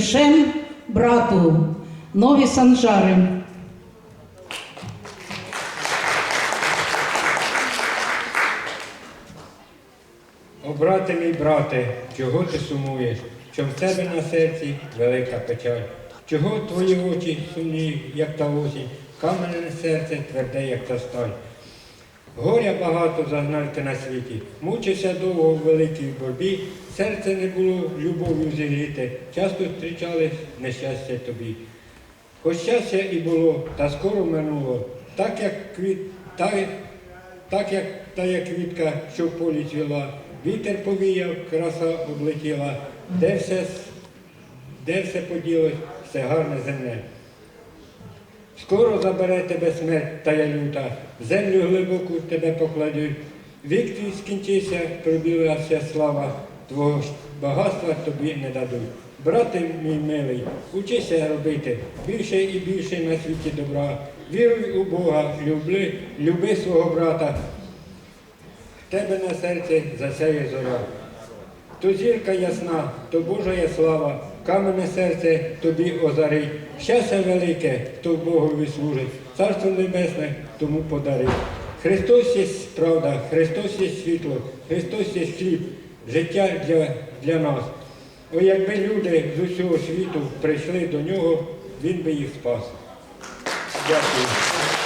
Шем брату, нові санжари. О, брате мій брате, чого ти сумуєш? Що в тебе на серці велика печаль? Чого твої очі сумні, як та осінь, каменне серце тверде, як та сталь? Горя багато зазнав ти на світі, мучився довго в великій борбі, серце не було любов'ю зігріте, часто зустрічали нещастя тобі. Хоч щастя і було, та скоро минуло, так як квіт, так, так як та як квітка, що в полі цвіла, вітер повіяв, краса облетіла, де все, де все поділось, все гарне земне. Скоро забере тебе смерть та я люта, землю глибоку тебе покладуть. Вік твій скінчився, пробілася слава, твого ж багатства тобі не дадуть. Брате мій милий, учися робити більше і більше на світі добра. Віруй у Бога, люби, люби свого брата. Тебе на серці засяє зоря. То зірка ясна, то Божа слава, каменне серце тобі озарить. Щастя велике, хто Богові служить, царство небесне тому подарить. Христос є правда, Христос є світло, Христос є хліб, життя для, для нас. О, якби люди з усього світу прийшли до нього, він би їх спас. Дякую.